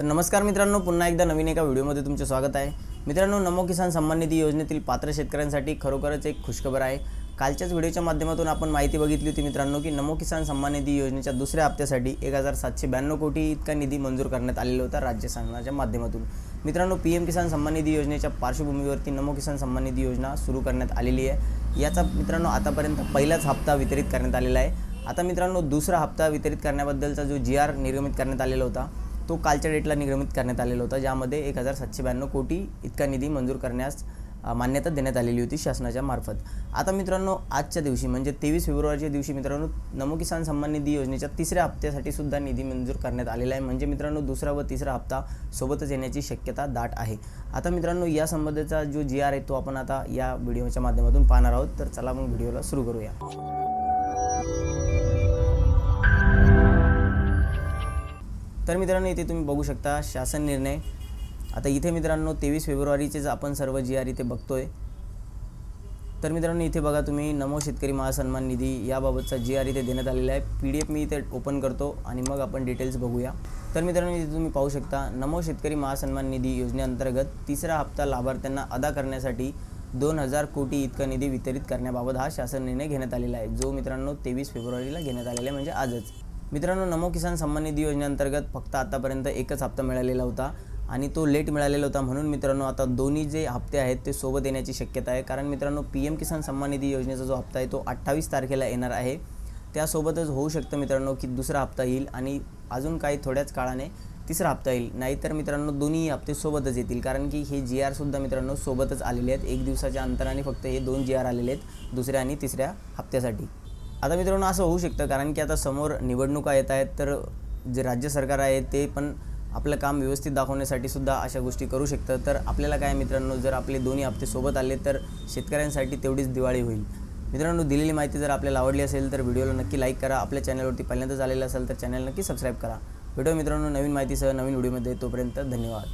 तर नमस्कार मित्रांनो पुन्हा एकदा नवीन एका व्हिडिओमध्ये तुमचे स्वागत आहे. मित्रांनो नमो किसान सन्मान निधी योजनेतील पात्र शेतकऱ्यांसाठी खरोखरच एक खुशखबर आहे. कालच्याच व्हिडिओच्या माध्यमातून आपण माहिती बघितली होती मित्रांनो की नमो किसान सन्मान निधी योजनेच्या दुसऱ्या हप्त्यासाठी एक हजार सातशे ब्याण्णव कोटी इतका निधी मंजूर करण्यात आलेला होता राज्य शासनाच्या माध्यमातून. मित्रांनो पी एम किसान सन्मान निधी योजनेच्या पार्श्वभूमीवरती नमो किसान सन्मान निधी योजना सुरू करण्यात आलेली आहे. याचा मित्रांनो आतापर्यंत पहिलाच हप्ता वितरित करण्यात आलेला आहे. आता मित्रांनो दुसरा हप्ता वितरित करण्याबद्दलचा जो जी आर निर्गमित करण्यात आलेला होता तो कालच्या डेटला निर्गमित करण्यात आलेला होता ज्यामध्ये एक हजार सातशे ब्याण्णव कोटी इतका निधी मंजूर करण्यास मान्यता देण्यात आलेली होती शासनाच्या मार्फत. आता मित्रांनो आजच्या दिवशी म्हणजे तेवीस फेब्रुवारीच्या दिवशी मित्रांनो नमो किसान सन्मान निधी योजनेच्या तिसऱ्या हप्त्यासाठी सुद्धा निधी मंजूर करण्यात आलेला आहे. म्हणजे मित्रांनो दुसरा व तिसरा हप्ता सोबतच येण्याची शक्यता दाट आहे. आता मित्रांनो या संबंधीचा जो जी आर आहे तो आपण आता या व्हिडिओच्या माध्यमातून पाहणार आहोत. तर चला मग व्हिडिओला सुरू करूया. तर मित्रांनो इथे तुम्ही बघू शकता शासन निर्णय. आता इथे मित्रांनो तेवीस फेब्रुवारीचेच आपण सर्व जी आर इथे बघतोय. तर मित्रांनो इथे बघा तुम्ही नमो शेतकरी महासन्मान निधी याबाबतचा जी आर इथे देण्यात आलेला आहे. पी डी एफ मी इथे ओपन करतो आणि मग आपण डिटेल्स बघूया. तर मित्रांनो इथे तुम्ही पाहू शकता नमो शेतकरी महासन्मान निधी योजनेअंतर्गत तिसरा हप्ता लाभार्थ्यांना अदा करण्यासाठी दोन हजार कोटी इतका निधी वितरित करण्याबाबत हा शासन निर्णय घेण्यात आलेला आहे जो मित्रांनो तेवीस फेब्रुवारीला घेण्यात आलेला आहे म्हणजे आजच. मित्रांनो नमो किसान सन्मान निधी योजनेअंतर्गत फक्त आतापर्यंत एकच हप्ता मिळालेला होता आणि तो लेट मिळालेला होता. म्हणून मित्रांनो आता दोन्ही जे हप्ते आहेत ते सोबत येण्याची शक्यता आहे. कारण मित्रांनो पी एम किसान सन्मान निधी योजनेचा जो हप्ता आहे तो अठ्ठावीस तारखेला येणार आहे. त्यासोबतच होऊ शकतं मित्रांनो की दुसरा हप्ता येईल आणि अजून काही थोड्याच काळाने तिसरा हप्ता येईल. नाहीतर मित्रांनो दोन्ही हप्ते सोबतच येतील. कारण की हे जी आरसुद्धा मित्रांनो सोबतच आलेले आहेत. एक दिवसाच्या अंतराने फक्त हे दोन जी आर आलेले आहेत दुसऱ्या आणि तिसऱ्या हप्त्यासाठी. आता मित्रांनो असं होऊ शकतं कारण की आता समोर निवडणुका येत आहेत तर जे राज्य सरकार आहे ते पण आपलं काम व्यवस्थित दाखवण्यासाठी सुद्धा अशा गोष्टी करू शकतं. तर आपल्याला काय मित्रांनो जर आपले दोन्ही हप्ते सोबत आले तर शेतकऱ्यांसाठी तेवढीच दिवाळी होईल. मित्रांनो दिलेली माहिती जर आपल्याला आवडली असेल तर व्हिडिओला नक्की लाईक करा. आपल्या चॅनलवरती पहिल्यांदाच आलेलं असेल तर चॅनल नक्की सबस्क्राईब करा. व्हिडिओ मित्रांनो नवीन माहितीसह नवीन व्हिडिओमध्ये. तोपर्यंत धन्यवाद.